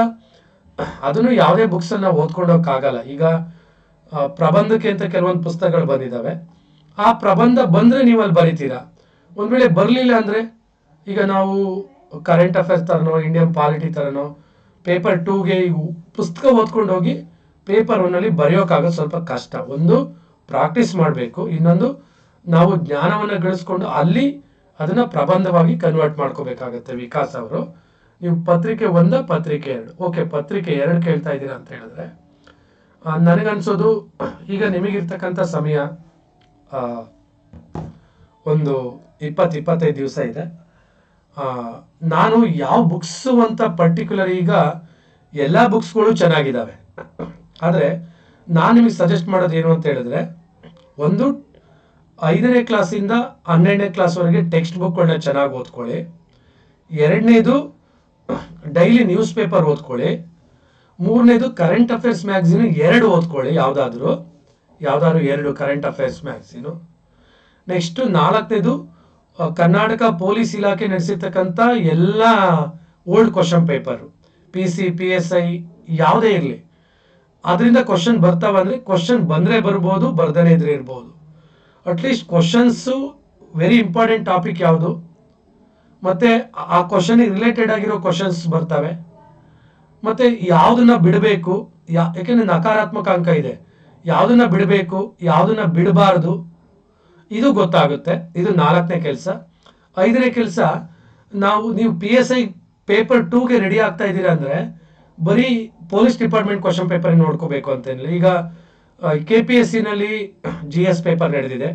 ಅದನ್ನು ಯಾವುದೇ ಬುಕ್ಸನ್ನು ನಾವು ಓದ್ಕೊಂಡು ಹೋಗಕ್ಕಾಗಲ್ಲ. ಈಗ ಪ್ರಬಂಧಕ್ಕೆ ಅಂತ ಕೆಲವೊಂದು ಪುಸ್ತಕಗಳು ಬಂದಿದ್ದಾವೆ ಆ ಪ್ರಬಂಧ ಬಂದರೆ ನೀವು ಅಲ್ಲಿ ಬರಿತೀರಾ? ಒಂದು ವೇಳೆ ಬರಲಿಲ್ಲ ಅಂದರೆ, ಈಗ ನಾವು ಕರೆಂಟ್ ಅಫೇರ್ಸ್ ಥರನೋ ಇಂಡಿಯನ್ ಪಾಲಿಟಿ ಥರನೋ ಪೇಪರ್ ಟೂಗೆ ಪುಸ್ತಕ ಓದ್ಕೊಂಡು ಹೋಗಿ ಪೇಪರ್ ಒನ್ನಲ್ಲಿ ಬರೆಯೋಕ್ಕಾಗೋದು ಸ್ವಲ್ಪ ಕಷ್ಟ. ಒಂದು, ಪ್ರಾಕ್ಟೀಸ್ ಮಾಡಬೇಕು. ಇನ್ನೊಂದು, ನಾವು ಜ್ಞಾನವನ್ನು ಗಳಿಸ್ಕೊಂಡು ಅಲ್ಲಿ ಅದನ್ನು ಪ್ರಬಂಧವಾಗಿ ಕನ್ವರ್ಟ್ ಮಾಡ್ಕೋಬೇಕಾಗತ್ತೆ ವಿಕಾಸ್ ಅವರು. ನೀವು ಪತ್ರಿಕೆ ಒಂದ, ಪತ್ರಿಕೆ ಎರಡು. ಓಕೆ ಪತ್ರಿಕೆ ಎರಡು ಕೇಳ್ತಾ ಇದ್ದೀರಾ ಅಂತ ಹೇಳಿದ್ರೆ ನನಗನ್ಸೋದು, ಈಗ ನಿಮಗಿರ್ತಕ್ಕಂಥ ಸಮಯ ಒಂದು ಇಪ್ಪತ್ತು, ಇಪ್ಪತ್ತೈದು ದಿವಸ ಇದೆ. ನಾನು ಯಾವ ಬುಕ್ಸ್ ಅಂತ ಪರ್ಟಿಕ್ಯುಲರ್ ಈಗ ಎಲ್ಲ ಬುಕ್ಸ್ಗಳು ಚೆನ್ನಾಗಿದ್ದಾವೆ ಆದರೆ ನಾನು ನಿಮಗೆ ಸಜೆಸ್ಟ್ ಮಾಡೋದು ಏನು ಅಂತ ಹೇಳಿದ್ರೆ, ಒಂದು ಐದನೇ ಕ್ಲಾಸಿಂದ ಹನ್ನೆರಡನೇ ಕ್ಲಾಸ್ವರೆಗೆ ಟೆಕ್ಸ್ಟ್ ಬುಕ್ಗಳನ್ನ ಚೆನ್ನಾಗಿ ಓದ್ಕೊಳ್ಳಿ. ಎರಡನೇದು ಡೈಲಿ ನ್ಯೂಸ್ ಪೇಪರ್ ಓದ್ಕೊಳ್ಳಿ. ಮೂರನೇದು ಕರೆಂಟ್ ಅಫೇರ್ಸ್ ಮ್ಯಾಗ್ಝಿನ್ ಎರಡು ಓದ್ಕೊಳ್ಳಿ, ಯಾವುದಾದ್ರೂ. ಯಾವುದಾದ್ರು ಎರಡು ಕರೆಂಟ್ ಅಫೇರ್ಸ್ ಮ್ಯಾಗ್ಝಿನು ನೆಕ್ಸ್ಟು ನಾಲ್ಕನೇದು ಕರ್ನಾಟಕ ಪೊಲೀಸ್ ಇಲಾಖೆ ನಡೆಸಿರ್ತಕ್ಕಂಥ ಎಲ್ಲ old question paper P C P S I ಯಾವುದೇ ಇರಲಿ. ಅದರಿಂದ ಕ್ವಶನ್ ಬರ್ತಾವ ಅಂದರೆ ಕ್ವಶನ್ ಬಂದರೆ ಬರ್ಬೋದು, ಬರ್ದನೇ ಇದ್ರೆ ಇರ್ಬೋದು. At least questions very important topic ಯಾವುದು? ಮತ್ತೆ ಆ ಕ್ವಶನ್ ರಿಲೇಟೆಡ್ ಆಗಿರೋ ಕ್ವಶನ್ಸ್ ಬರ್ತವೆ. ಮತ್ತೆ ಯಾವುದನ್ನ ಬಿಡಬೇಕು, ಯಾ ಯಾಕೆಂದ್ರೆ ನಕಾರಾತ್ಮಕ ಅಂಕ ಇದೆ. ಯಾವುದನ್ನ ಬಿಡಬೇಕು, ಯಾವುದನ್ನ ಬಿಡಬಾರ್ದು ಇದು ಗೊತ್ತಾಗುತ್ತೆ. ಇದು ನಾಲ್ಕನೇ ಕೆಲಸ. ಐದನೇ ಕೆಲಸ, ನಾವು, ನೀವು ಪಿ ಎಸ್ ಐ ಪೇಪರ್ ಟೂಗೆ ರೆಡಿ ಆಗ್ತಾ ಇದ್ದೀರಾ ಅಂದರೆ ಬರೀ ಪೊಲೀಸ್ ಡಿಪಾರ್ಟ್ಮೆಂಟ್ ಕ್ವಶನ್ ಪೇಪರ್ ನೋಡ್ಕೋಬೇಕು ಅಂತೇನಿಲ್ಲ. ಈಗ ಕೆ ಪಿ ಎಸ್ ಸಿನಲ್ಲಿ ಜಿ ಎಸ್ ಪೇಪರ್ ನಡೆದಿದೆ.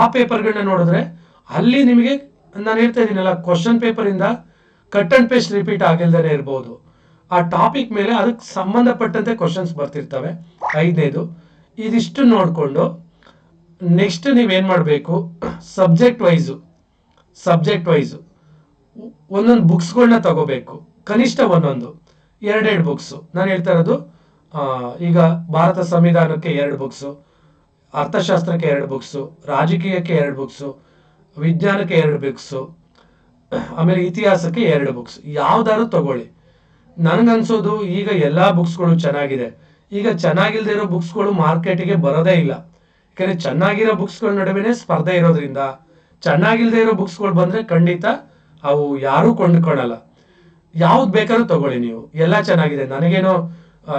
ಆ ಪೇಪರ್ಗಳನ್ನ ನೋಡಿದ್ರೆ ಅಲ್ಲಿ ನಿಮಗೆ, ನಾನು ಹೇಳ್ತಾ ಇದ್ದೀನಲ್ಲ ಕ್ವಶನ್ ಪೇಪರಿಂದ ಕಟ್ ಅಂಡ್ ಪೇಸ್ಟ್ ರಿಪೀಟ್ ಆಗಿಲ್ದೇ ಇರ್ಬೋದು. ಆ ಟಾಪಿಕ್ ಮೇಲೆ ಅದಕ್ಕೆ ಸಂಬಂಧಪಟ್ಟಂತೆ ಕ್ವಶನ್ಸ್ ಬರ್ತಿರ್ತವೆ. ಐದನೇದು, ಇದಿಷ್ಟು ನೋಡಿಕೊಂಡು ನೆಕ್ಸ್ಟ್ ನೀವೇನು ಮಾಡಬೇಕು? ಸಬ್ಜೆಕ್ಟ್ ವೈಸು ಸಬ್ಜೆಕ್ಟ್ ವೈಸು ಒಂದೊಂದು ಬುಕ್ಸ್ಗಳನ್ನ ತಗೋಬೇಕು. ಕನಿಷ್ಠ ಒಂದೊಂದು. ಎರಡೆರಡು ಬುಕ್ಸು ನಾನು ಹೇಳ್ತಾ ಇರೋದು ಈಗ ಭಾರತ ಸಂವಿಧಾನಕ್ಕೆ ಎರಡು ಬುಕ್ಸು ಅರ್ಥಶಾಸ್ತ್ರಕ್ಕೆ ಎರಡು ಬುಕ್ಸು ರಾಜಕೀಯಕ್ಕೆ ಎರಡು ಬುಕ್ಸು ವಿಜ್ಞಾನಕ್ಕೆ ಎರಡು ಬುಕ್ಸು ಆಮೇಲೆ ಇತಿಹಾಸಕ್ಕೆ ಎರಡು ಬುಕ್ಸ್ ಯಾವ್ದಾದ್ರು ತಗೊಳ್ಳಿ. ನನಗನ್ಸೋದು, ಈಗ ಎಲ್ಲ ಬುಕ್ಸ್ಗಳು ಚೆನ್ನಾಗಿದೆ. ಈಗ ಚೆನ್ನಾಗಿಲ್ದಿರೋ ಬುಕ್ಸ್ಗಳು ಮಾರ್ಕೆಟಿಗೆ ಬರೋದೇ ಇಲ್ಲ. ಯಾಕಂದ್ರೆ ಚೆನ್ನಾಗಿರೋ ಬುಕ್ಸ್ಗಳ ನಡುವೆನೆ ಸ್ಪರ್ಧೆ ಇರೋದ್ರಿಂದ, ಚೆನ್ನಾಗಿಲ್ದೇ ಇರೋ ಬುಕ್ಸ್ಗಳು ಬಂದ್ರೆ ಖಂಡಿತ ಅವು ಯಾರೂ ಕೊಂಡ್ಕೊಳಲ್ಲ. ಯಾವ್ದು ಬೇಕಾದ್ರೂ ತಗೊಳ್ಳಿ ನೀವು. ಎಲ್ಲ ಚೆನ್ನಾಗಿದೆ. ನನಗೇನೋ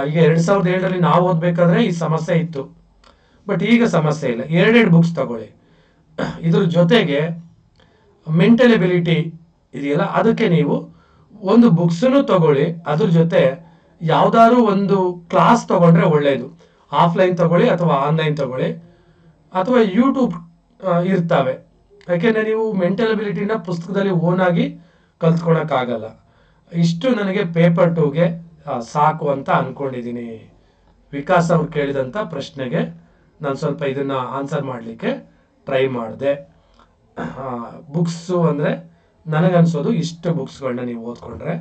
ಈಗ ಎರಡ್ ಸಾವಿರದ ಏಳರಲ್ಲಿ ನಾವು ಓದ್ಬೇಕಾದ್ರೆ ಈ ಸಮಸ್ಯೆ ಇತ್ತು. ಬಟ್ ಈಗ ಸಮಸ್ಯೆ ಇಲ್ಲ. ಎರಡೆರಡು ಬುಕ್ಸ್ ತಗೊಳ್ಳಿ. ಇದ್ರ ಜೊತೆಗೆ ಮೆಂಟಲ್ ಎಬಿಲಿಟಿ ಇದೆಯಲ್ಲ, ಅದಕ್ಕೆ ನೀವು ಒಂದು ಬುಕ್ಸನ್ನು ತಗೊಳ್ಳಿ. ಅದ್ರ ಜೊತೆ ಯಾವ್ದಾದ್ರು ಒಂದು ಕ್ಲಾಸ್ ತಗೊಂಡ್ರೆ ಒಳ್ಳೆಯದು ಆಫ್ಲೈನ್ ತಗೊಳ್ಳಿ ಅಥವಾ ಆನ್ಲೈನ್ ತಗೊಳ್ಳಿ. ಅಥವಾ ಯೂಟ್ಯೂಬ್ ಇರ್ತವೆ. ಯಾಕೆಂದರೆ ನೀವು ಮೆಂಟಲ್ ಅಬಿಲಿಟಿನ ಪುಸ್ತಕದಲ್ಲಿ ಓನಾಗಿ ಕಲ್ತ್ಕೊಳಕ್ಕಾಗಲ್ಲ. ಇಷ್ಟು ನನಗೆ ಪೇಪರ್ ಟೂಗೆ ಸಾಕು ಅಂತ ಅಂದ್ಕೊಂಡಿದ್ದೀನಿ ವಿಕಾಸ್ ಅವ್ರು ಕೇಳಿದಂಥ ಪ್ರಶ್ನೆಗೆ ನಾನು ಸ್ವಲ್ಪ ಇದನ್ನ ಆನ್ಸರ್ ಮಾಡಲಿಕ್ಕೆ ಟ್ರೈ ಮಾಡಿದೆ. ಬುಕ್ಸು ಅಂದರೆ ನನಗನ್ಸೋದು ಇಷ್ಟು ಬುಕ್ಸ್ಗಳನ್ನ ನೀವು ಓದ್ಕೊಂಡ್ರೆ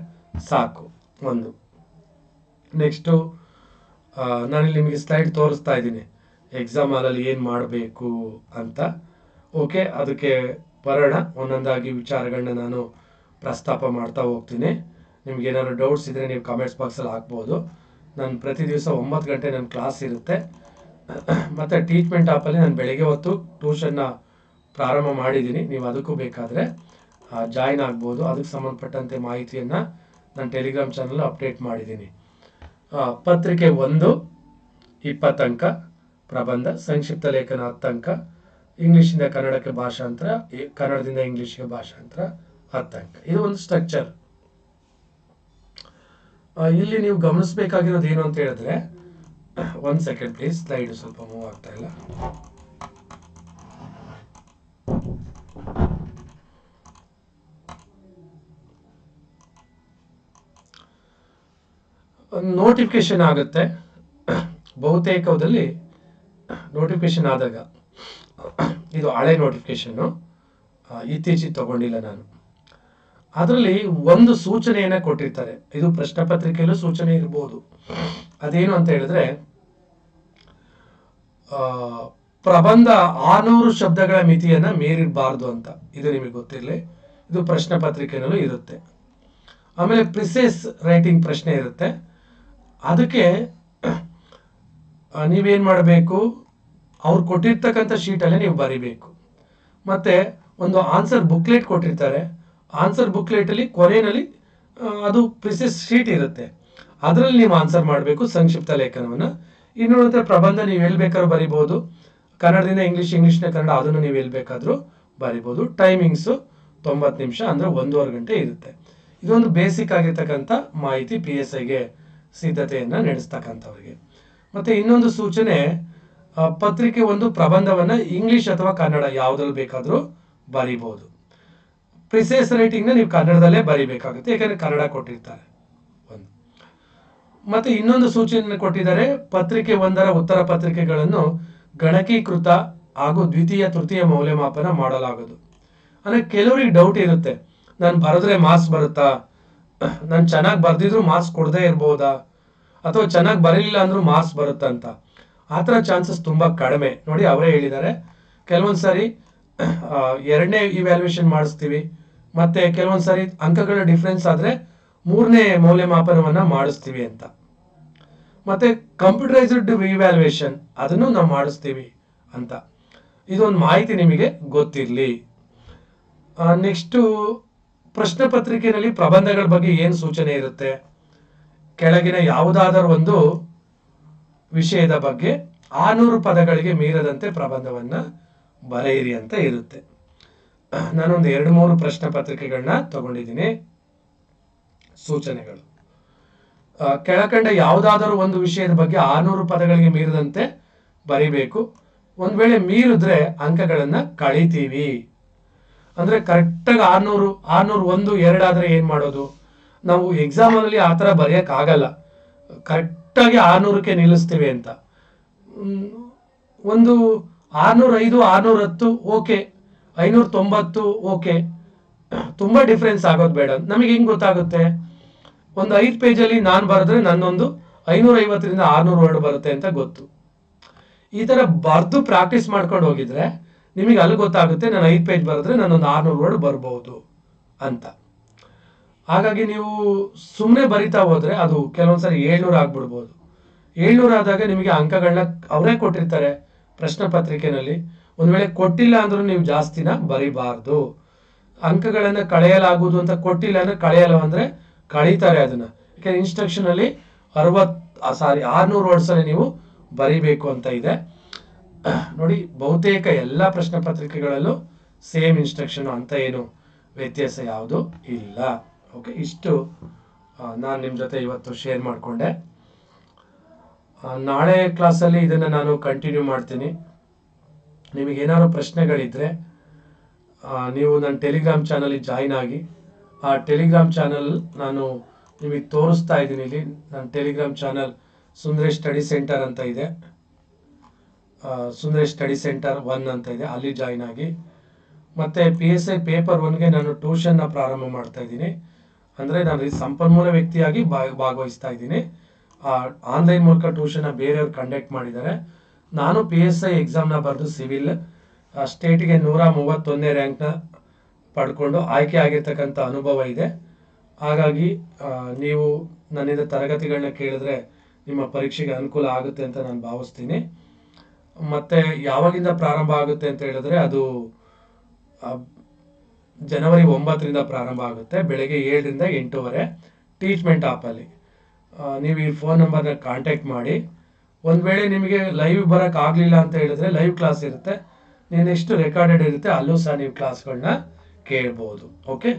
ಸಾಕು. ಒಂದು. ನೆಕ್ಸ್ಟು ನಾನಿಲ್ಲಿ ನಿಮಗೆ ಸ್ಲೈಡ್ ತೋರಿಸ್ತಾ ಇದ್ದೀನಿ. ಎಕ್ಸಾಮ್ ಹಾಲಲ್ಲಿ ಏನು ಮಾಡಬೇಕು ಅಂತ. ಓಕೆ ಅದಕ್ಕೆ ಬರೋಣ. ಒಂದೊಂದಾಗಿ ವಿಚಾರಗಳನ್ನ ನಾನು ಪ್ರಸ್ತಾಪ ಮಾಡ್ತಾ ಹೋಗ್ತೀನಿ. ನಿಮ್ಗೆ ಏನಾದ್ರು ಡೌಟ್ಸ್ ಇದ್ದರೆ ನೀವು ಕಮೆಂಟ್ಸ್ ಬಾಕ್ಸಲ್ಲಿ ಹಾಕ್ಬೋದು. ನಾನು ಪ್ರತಿ ದಿವಸ ಒಂಬತ್ತು ಗಂಟೆ ನನ್ನ ಕ್ಲಾಸ್ ಇರುತ್ತೆ. ಮತ್ತು ಟ್ರೀಟ್ಮೆಂಟ್ ಆಪಲ್ಲಿ ನಾನು ಬೆಳಗ್ಗೆ ಹೊತ್ತು ಟ್ಯೂಷನ್ನ ಪ್ರಾರಂಭ ಮಾಡಿದ್ದೀನಿ. ನೀವು ಅದಕ್ಕೂ ಬೇಕಾದರೆ ಜಾಯಿನ್ ಆಗ್ಬೋದು. ಅದಕ್ಕೆ ಸಂಬಂಧಪಟ್ಟಂತೆ ಮಾಹಿತಿಯನ್ನು ನಾನು ಟೆಲಿಗ್ರಾಮ್ ಚಾನಲ್ ಅಪ್ಡೇಟ್ ಮಾಡಿದ್ದೀನಿ. ಪತ್ರಿಕೆ ಒಂದು, ಇಪ್ಪತ್ತಂಕ. ಪ್ರಬಂಧ, ಸಂಕ್ಷಿಪ್ತ ಲೇಖನ ಹತ್ತಂಕ ಇಂಗ್ಲೀಷಿಂದ ಕನ್ನಡಕ್ಕೆ ಭಾಷಾಂತರ ಕನ್ನಡದಿಂದ ಇಂಗ್ಲೀಷ್ಗೆ ಭಾಷಾಂತರ ಹತ್ತಂಕ. ಇದು ಒಂದು ಸ್ಟ್ರಕ್ಚರ್ ಇಲ್ಲಿ ನೀವು ಗಮನಿಸಬೇಕಾಗಿರೋದು ಏನು ಅಂತ ಹೇಳಿದ್ರೆ ಒಂದ್ ಸೆಕೆಂಡ್ ಪ್ಲೀಸ್ ಸ್ಲೈಡ್ ಸ್ವಲ್ಪ ಮೂವ್ ಆಗ್ತಾ ಇಲ್ಲ. ನೋಟಿಫಿಕೇಶನ್ ಆಗುತ್ತೆ. ಬಹುತೇಕದಲ್ಲಿ ನೋಟಿಫಿಕೇಶನ್ ಆದಾಗ, ಇದು ಹಳೆ ನೋಟಿಫಿಕೇಶನ್ನು ಇತ್ತೀಚೆಗೆ ತಗೊಂಡಿಲ್ಲ ನಾನು. ಅದರಲ್ಲಿ ಒಂದು ಸೂಚನೆಯನ್ನು ಕೊಟ್ಟಿರ್ತಾರೆ. ಇದು ಪ್ರಶ್ನೆ ಪತ್ರಿಕೆಯಲ್ಲೂ ಸೂಚನೆ ಇರ್ಬೋದು. ಅದೇನು ಅಂತ ಹೇಳಿದ್ರೆ ಪ್ರಬಂಧ ಆರ್ನೂರು ಶಬ್ದಗಳ ಮಿತಿಯನ್ನು ಮೀರಿರಬಾರ್ದು ಅಂತ. ಇದು ನಿಮಗೆ ಗೊತ್ತಿರಲಿ. ಇದು ಪ್ರಶ್ನೆ ಪತ್ರಿಕೆನಲ್ಲೂ ಇರುತ್ತೆ. ಆಮೇಲೆ ಪ್ರಿಸೆಸ್ ರೈಟಿಂಗ್ ಪ್ರಶ್ನೆ ಇರುತ್ತೆ. ಅದಕ್ಕೆ ನೀವೇನ್ ಮಾಡಬೇಕು? ಅವ್ರು ಕೊಟ್ಟಿರ್ತಕ್ಕಂಥ ಶೀಟಲ್ಲೇ ನೀವು ಬರಿಬೇಕು. ಮತ್ತೆ ಒಂದು ಆನ್ಸರ್ ಬುಕ್ಲೆಟ್ ಕೊಟ್ಟಿರ್ತಾರೆ. ಆನ್ಸರ್ ಬುಕ್ಲೆಟಲ್ಲಿ, ಕೊನೆಯಲ್ಲಿ ಅದು ಪ್ರಿಸಿಸ್ ಶೀಟ್ ಇರುತ್ತೆ. ಅದರಲ್ಲಿ ನೀವು ಆನ್ಸರ್ ಮಾಡಬೇಕು ಸಂಕ್ಷಿಪ್ತ ಲೇಖನವನ್ನು. ಇನ್ನು ನೋಡಿದ್ರೆ ಪ್ರಬಂಧ, ನೀವು ಎಲ್ಲಿ ಬೇಕಾದ್ರೂ ಬರಿಬೋದು ಕನ್ನಡದಿಂದ ಇಂಗ್ಲೀಷ್, ಇಂಗ್ಲೀಷ್ನ ಕನ್ನಡ, ಅದನ್ನು ನೀವು ಹೇಳ್ಬೇಕಾದ್ರೂ ಬೇಕಾದ್ರೂ ಬರಿಬೋದು ಟೈಮಿಂಗ್ಸು ತೊಂಬತ್ತು ನಿಮಿಷ ಅಂದರೆ ಒಂದೂವರೆ ಗಂಟೆ ಇರುತ್ತೆ. ಇದೊಂದು ಬೇಸಿಕ್ ಆಗಿರ್ತಕ್ಕಂಥ ಮಾಹಿತಿ ಪಿ ಎಸ್ ಐಗೆ ಸಿದ್ಧತೆಯನ್ನು ನಡೆಸ್ತಕ್ಕಂಥವ್ರಿಗೆ. ಮತ್ತೆ ಇನ್ನೊಂದು ಸೂಚನೆ ಪತ್ರಿಕೆ ಒಂದು ಪ್ರಬಂಧವನ್ನ ಇಂಗ್ಲಿಷ್ ಅಥವಾ ಕನ್ನಡ ಯಾವುದ್ರಲ್ಲಿ ಬೇಕಾದರೂ ಬರಿಬೋದು. ಪ್ರಿಸೇಸ್ ರೈಟಿಂಗ್ನ ನೀವು ಕನ್ನಡದಲ್ಲೇ ಬರಿಬೇಕಾಗುತ್ತೆ ಯಾಕಂದ್ರೆ ಕನ್ನಡ ಕೊಟ್ಟಿರ್ತಾರೆ. ಒಂದು. ಮತ್ತೆ ಇನ್ನೊಂದು ಸೂಚನೆ ಕೊಟ್ಟಿದ್ದಾರೆ, ಪತ್ರಿಕೆ ಒಂದರ ಉತ್ತರ ಪತ್ರಿಕೆಗಳನ್ನು ಗಣಕೀಕೃತ ಹಾಗೂ ದ್ವಿತೀಯ, ತೃತೀಯ ಮೌಲ್ಯಮಾಪನ ಮಾಡಲಾಗದು. ಅಂದ್ರೆ ಕೆಲವರಿಗೆ ಡೌಟ್ ಇರುತ್ತೆ, ನಾನು ಬರೆದ್ರೆ ಮಾರ್ಕ್ಸ್ ಬರುತ್ತಾ? (clears throat) ನಾನು ಚೆನ್ನಾಗಿ ಬರೆದಿದ್ರು ಮಾರ್ಕ್ಸ್ ಕೊಡದೇ ಇರ್ಬೋದಾ? ಅಥವಾ ಚೆನ್ನಾಗಿ ಬರಲಿಲ್ಲ ಅಂದ್ರೂ ಮಾರ್ಕ್ಸ್ ಬರುತ್ತೆ ಅಂತ ಆ ಥರ ಚಾನ್ಸಸ್ ತುಂಬಾ ಕಡಿಮೆ. ನೋಡಿ, ಅವರೇ ಹೇಳಿದ್ದಾರೆ. ಕೆಲವೊಂದು ಸಾರಿ ಎರಡನೇ ಇವ್ಯಾಲ್ಯೂಯೇಷನ್ ಮಾಡಿಸ್ತೀವಿ. ಮತ್ತೆ ಕೆಲವೊಂದು ಸಾರಿ ಅಂಕಗಳ ಡಿಫ್ರೆನ್ಸ್ ಆದ್ರೆ ಮೂರನೇ ಮೌಲ್ಯಮಾಪನವನ್ನ ಮಾಡಿಸ್ತೀವಿ ಅಂತ. ಮತ್ತೆ ಕಂಪ್ಯೂಟರೈಸ್ಡ್ ಇವ್ಯಾಲ್ಯೂಯೇಷನ್ ಅದನ್ನು ನಾವು ಮಾಡಿಸ್ತೀವಿ ಅಂತ. ಇದೊಂದು ಮಾಹಿತಿ ನಿಮಗೆ ಗೊತ್ತಿರಲಿ. ನೆಕ್ಸ್ಟು ಪ್ರಶ್ನೆ ಪತ್ರಿಕೆಯಲ್ಲಿ ಪ್ರಬಂಧಗಳ ಬಗ್ಗೆ ಏನು ಸೂಚನೆ ಇರುತ್ತೆ? ಕೆಳಗಿನ ಯಾವುದಾದರೂ ಒಂದು ವಿಷಯದ ಬಗ್ಗೆ ಆನೂರು ಪದಗಳಿಗೆ ಮೀರದಂತೆ ಪ್ರಬಂಧವನ್ನ ಬರೆಯಿರಿ ಅಂತ ಇರುತ್ತೆ. ನಾನೊಂದು ಎರಡು ಮೂರು ಪ್ರಶ್ನೆ ಪತ್ರಿಕೆಗಳನ್ನ ತಗೊಂಡಿದ್ದೀನಿ. ಸೂಚನೆಗಳು. ಕೆಳಕಂಡ ಯಾವುದಾದರೂ ಒಂದು ವಿಷಯದ ಬಗ್ಗೆ ಆರ್ನೂರು ಪದಗಳಿಗೆ ಮೀರದಂತೆ ಬರೀಬೇಕು. ಒಂದ್ ವೇಳೆ ಮೀರಿದ್ರೆ ಅಂಕಗಳನ್ನ ಕಳಿತೀವಿ. ಅಂದ್ರೆ ಕರೆಕ್ಟಾಗಿ ಆರ್ನೂರು ಆರ್ನೂರು ಒಂದು ಎರಡಾದ್ರೆ ಏನ್ ಮಾಡೋದು? ನಾವು ಎಕ್ಸಾಮಲ್ಲಿ ಆ ಥರ ಬರೆಯೋಕ್ಕಾಗಲ್ಲ. ಕರೆಕ್ಟಾಗಿ ಆರ್ನೂರಕ್ಕೆ ನಿಲ್ಲಿಸ್ತೀವಿ ಅಂತ. ಒಂದು ಆರ್ನೂರ ಐದು ಆರ್ನೂರ ಹತ್ತು ಓಕೆ. ಐನೂರ ತೊಂಬತ್ತು ಓಕೆ. ತುಂಬಾ ಡಿಫ್ರೆನ್ಸ್ ಆಗೋದು ಬೇಡ. ನಮಗೆ ಹೆಂಗೆ ಗೊತ್ತಾಗುತ್ತೆ? ಒಂದು ಐದು ಪೇಜಲ್ಲಿ ನಾನು ಬರೆದ್ರೆ ನನ್ನೊಂದು ಐನೂರ ಐವತ್ತರಿಂದ ಆರ್ನೂರು ವರ್ಡ್ ಬರುತ್ತೆ ಅಂತ ಗೊತ್ತು. ಈ ಥರ ಬರೆದು ಪ್ರಾಕ್ಟೀಸ್ ಮಾಡ್ಕೊಂಡು ಹೋಗಿದ್ರೆ ನಿಮಗೆ ಅಲ್ಲಿ ಗೊತ್ತಾಗುತ್ತೆ, ನಾನು ಐದು ಪೇಜ್ ಬರೆದ್ರೆ ನಾನೊಂದು ಆರ್ನೂರು ವರ್ಡ್ ಬರ್ಬೋದು ಅಂತ. ಹಾಗಾಗಿ ನೀವು ಸುಮ್ಮನೆ ಬರಿತಾ ಹೋದ್ರೆ ಅದು ಕೆಲವೊಂದ್ಸರಿ ಏಳ್ನೂರು ಆಗ್ಬಿಡ್ಬೋದು. ಏಳ್ನೂರು ಆದಾಗ ನಿಮಗೆ ಅಂಕಗಳನ್ನ ಅವರೇ ಕೊಟ್ಟಿರ್ತಾರೆ ಪ್ರಶ್ನೆ ಪತ್ರಿಕೆನಲ್ಲಿ. ಒಂದ್ ವೇಳೆ ಕೊಟ್ಟಿಲ್ಲ ಅಂದ್ರೂ ನೀವು ಜಾಸ್ತಿನ ಬರಿಬಾರ್ದು. ಅಂಕಗಳನ್ನ ಕಳೆಯಲಾಗುವುದು ಅಂತ ಕೊಟ್ಟಿಲ್ಲ ಅಂದ್ರೆ ಕಳೆಯಲ್ಲ ಅಂದರೆ ಕಳೀತಾರೆ ಅದನ್ನ. ಯಾಕಂದ್ರೆ ಇನ್ಸ್ಟ್ರಕ್ಷನ್ ಅಲ್ಲಿ ಅರವತ್ ಸಾರಿ ಆರ್ನೂರು ವರ್ಡ್ಸ್ ಅಲ್ಲಿ ನೀವು ಬರಿಬೇಕು ಅಂತ ಇದೆ. ನೋಡಿ, ಬಹುತೇಕ ಎಲ್ಲ ಪ್ರಶ್ನೆ ಪತ್ರಿಕೆಗಳಲ್ಲೂ ಸೇಮ್ ಇನ್ಸ್ಟ್ರಕ್ಷನ್ ಅಂತ ಏನು ವ್ಯತ್ಯಾಸ ಯಾವುದು ಇಲ್ಲ. ಓಕೆ ಇಷ್ಟು ನಾನು ನಿಮ್ಮ ಜೊತೆ ಇವತ್ತು ಶೇರ್ ಮಾಡಿಕೊಂಡೆ. ನಾಳೆ ಕ್ಲಾಸಲ್ಲಿ ಇದನ್ನು ನಾನು ಕಂಟಿನ್ಯೂ ಮಾಡ್ತೀನಿ. ನಿಮಗೆ ಪ್ರಶ್ನೆಗಳಿದ್ದರೆ ನೀವು ನನ್ನ ಟೆಲಿಗ್ರಾಮ್ ಚಾನಲಿಗೆ ಜಾಯಿನ್ ಆಗಿ, ಆ ಟೆಲಿಗ್ರಾಮ್ ಚಾನಲ್ ನಾನು ನಿಮಗೆ ತೋರಿಸ್ತಾ ಇದ್ದೀನಿ. ಇಲ್ಲಿ ನನ್ನ Telegram channel Sundaresh study centre ಅಂತ ಇದೆ. ಸುಂದರೇಶ್ ಸ್ಟಡಿ ಸೆಂಟರ್ ಒನ್ ಅಂತ ಇದೆ. ಅಲ್ಲಿ ಜಾಯಿನ್ ಆಗಿ. ಮತ್ತೆ ಪಿ ಎಸ್ ಐ ಪೇಪರ್ ಒನ್ಗೆ ನಾನು ಟ್ಯೂಷನ್ನ ಪ್ರಾರಂಭ ಮಾಡ್ತಾ ಇದ್ದೀನಿ. ಅಂದರೆ ನಾನು ಸಂಪನ್ಮೂಲ ವ್ಯಕ್ತಿಯಾಗಿ ಭಾಗ ಭಾಗವಹಿಸ್ತಾ ಇದ್ದೀನಿ. ಆನ್ಲೈನ್ ಮೂಲಕ ಟ್ಯೂಷನ್ನ ಬೇರೆಯವ್ರು ಕಂಡಕ್ಟ್ ಮಾಡಿದ್ದಾರೆ. ನಾನು ಪಿ ಎಸ್ ಐ ಎಕ್ಸಾಮ್ನ ಬರೆದು ಸಿವಿಲ್ ಸ್ಟೇಟಿಗೆ ನೂರ ಮೂವತ್ತೊಂದನೇ ರ್ಯಾಂಕ್ನ ಪಡ್ಕೊಂಡು ಆಯ್ಕೆ ಆಗಿರ್ತಕ್ಕಂಥ ಅನುಭವ ಇದೆ. ಹಾಗಾಗಿ ನೀವು ನನ್ನಿಂದ ತರಗತಿಗಳನ್ನ ಕೇಳಿದ್ರೆ ನಿಮ್ಮ ಪರೀಕ್ಷೆಗೆ ಅನುಕೂಲ ಆಗುತ್ತೆ ಅಂತ ನಾನು ಭಾವಿಸ್ತೀನಿ. ಮತ್ತೆ ಯಾವಾಗಿಂದ ಪ್ರಾರಂಭ ಆಗುತ್ತೆ ಅಂತ ಹೇಳಿದ್ರೆ ಅದು ಜನವರಿ ಒಂಬತ್ತರಿಂದ ಪ್ರಾರಂಭ ಆಗುತ್ತೆ, ಬೆಳಗ್ಗೆ ಏಳರಿಂದ ಎಂಟೂವರೆ. ಟೀಚ್ಮೆಂಟ್ ಆ್ಯಪಲ್ಲಿ ನೀವು ಈ ಫೋನ್ ನಂಬರ್ನ ಕಾಂಟ್ಯಾಕ್ಟ್ ಮಾಡಿ. ಒಂದು ವೇಳೆ ನಿಮಗೆ ಲೈವ್ ಬರೋಕ್ಕಾಗಲಿಲ್ಲ ಅಂತ ಹೇಳಿದ್ರೆ ಲೈವ್ ಕ್ಲಾಸ್ ಇರುತ್ತೆ. ನೀನು ಎಷ್ಟು ರೆಕಾರ್ಡೆಡ್ ಇರುತ್ತೆ ಅಲ್ಲೂ ಸಹ ನೀವು ಕ್ಲಾಸ್ಗಳನ್ನ ಕೇಳ್ಬೋದು. ಓಕೆ